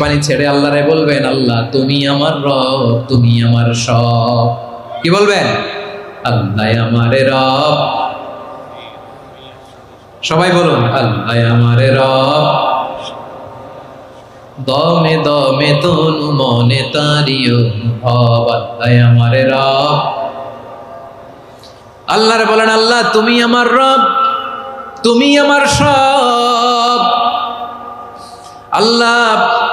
পানি ছেড়ে আল্লাহরে বলবেন, আল্লাহ, তুমি আমার রব, তুমি আমার সব। কি বলবেন? আল্লাহ আমারে রব। সবাই বলুন, আল্লাহ আমারে রব। দমে দমে তনু মনে তারি অনুভব, আল্লাহ আমারে রব। আল্লাহরে বলেন, আল্লাহ, তুমি আমার রব, তুমি আমার সব। আল্লাহ